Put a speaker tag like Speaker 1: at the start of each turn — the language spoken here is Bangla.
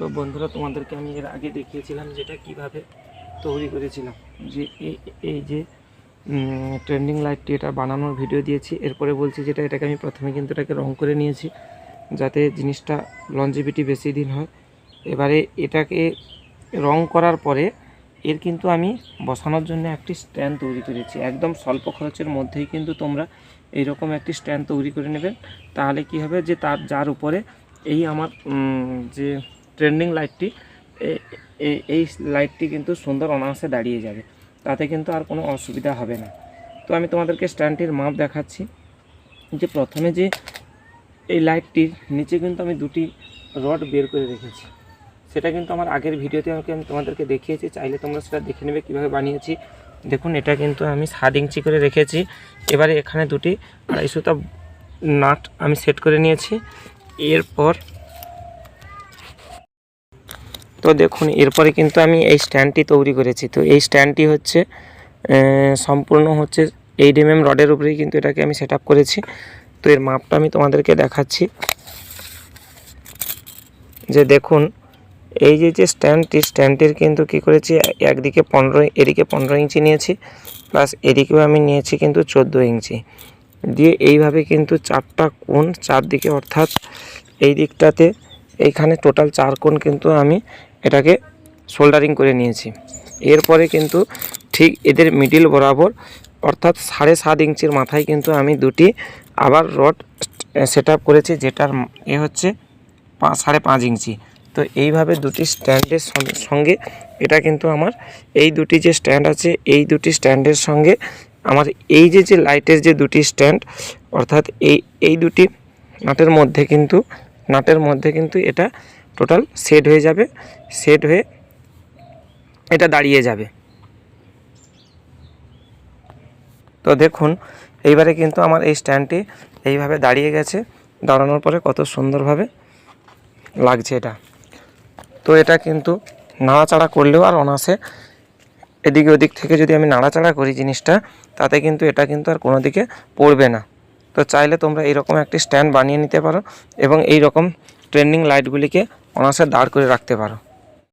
Speaker 1: তো বন্ধুরা, তোমাদেরকে আমি এর আগে দেখিয়েছিলাম যেটা কীভাবে তৈরি করেছিলাম। যে এই যে ট্রেন্ডিং লাইটটি এটা বানানোর ভিডিও দিয়েছি। এরপরে বলছি যেটা, এটাকে আমি প্রথমে কিন্তু এটাকে রং করে নিয়েছি, যাতে জিনিসটা লঞ্জিভিটি বেশি দিন হয়। এবারে এটাকে রং করার পরে এর কিন্তু আমি বসানোর জন্য একটি স্ট্যান্ড তৈরি করেছি। একদম স্বল্প খরচের মধ্যেই কিন্তু তোমরা এইরকম একটি স্ট্যান্ড তৈরি করে নেবে তাহলে কি হবে যে তার, যার উপরে এই আমার যে ট্রেন্ডিং লাইটটি এই লাইটটি কিন্তু সুন্দর অনায়াসে দাঁড়িয়ে যাবে। তাতে কিন্তু আর কোনো অসুবিধা হবে না। তো আমি তোমাদেরকে স্ট্যান্ডটির মাপ দেখাচ্ছি। যে প্রথমে যে এই লাইটটির নিচে কিন্তু আমি দুটি রড বের করে রেখেছি। সেটা কিন্তু আমার আগের ভিডিওতে আমাকে আমি তোমাদেরকে দেখিয়েছি। চাইলে তোমরা সেটা দেখে নেবে কীভাবে বানিয়েছি। দেখুন, এটা কিন্তু আমি সাত ইঞ্চি করে রেখেছি। এবারে এখানে দুটি আড়াইশোটা নাট আমি সেট করে নিয়েছি। এরপর তো দেখুন, এরপরে কিন্তু আমি এই স্ট্যান্ডটি তৈরি করেছি। তো এই স্ট্যান্ডটি হচ্ছে সম্পূর্ণ হচ্ছে এইট এম রডের উপরেই কিন্তু এটাকে আমি সেট করেছি। তো এর মাপটা আমি তোমাদেরকে দেখাচ্ছি। যে দেখুন, এই যে যে স্ট্যান্ডটি, স্ট্যান্ডটির কিন্তু কি করেছি, একদিকে পনেরো, এদিকে পনেরো ইঞ্চি নিয়েছি, প্লাস এদিকেও আমি নিয়েছি কিন্তু চোদ্দ ইঞ্চি। দিয়ে এইভাবে কিন্তু চারটা কোণ চারদিকে, অর্থাৎ এই দিকটাতে এইখানে টোটাল চার কোণ কিন্তু আমি এটাকে সোল্ডারিং করে নিয়েছি। এরপরে কিন্তু ঠিক এদের মিডিল বরাবর, অর্থাৎ সাড়ে সাত ইঞ্চির মাথায় কিন্তু আমি দুটি আবার রড সেট করেছি যেটার এ হচ্ছে সাড়ে পাঁচ ইঞ্চি। তো এইভাবে দুটি স্ট্যান্ডের সঙ্গে এটা কিন্তু আমার এই দুটি যে স্ট্যান্ড আছে, এই দুটি স্ট্যান্ডের সঙ্গে আমার এই যে যে লাইটের যে দুটি স্ট্যান্ড, অর্থাৎ এই এই দুটি নাটের মধ্যে কিন্তু, নাটের মধ্যে কিন্তু এটা টোটাল সেট হয়ে যাবে, সেট হয়ে এটা দাঁড়িয়ে যাবে। তো দেখুন, এইবারে কিন্তু আমার এই স্ট্যান্ডটি এইভাবে দাঁড়িয়ে গেছে, দাঁড়ানোর পরে কত সুন্দরভাবে লাগছে এটা। তো এটা কিন্তু নাড়াচাড়া করলেও আর অনাসে এদিকে ওদিক থেকে যদি আমি নাড়াচাড়া করি জিনিসটা, তাতে কিন্তু এটা কিন্তু আর কোনো দিকে পড়বে না। তো চাইলে তোমরা এইরকম একটি স্ট্যান্ড বানিয়ে নিতে পারো এবং এই রকম ট্রেন্ডিং লাইটগুলিকে অনাসে দাঁড় করে রাখতে পারো।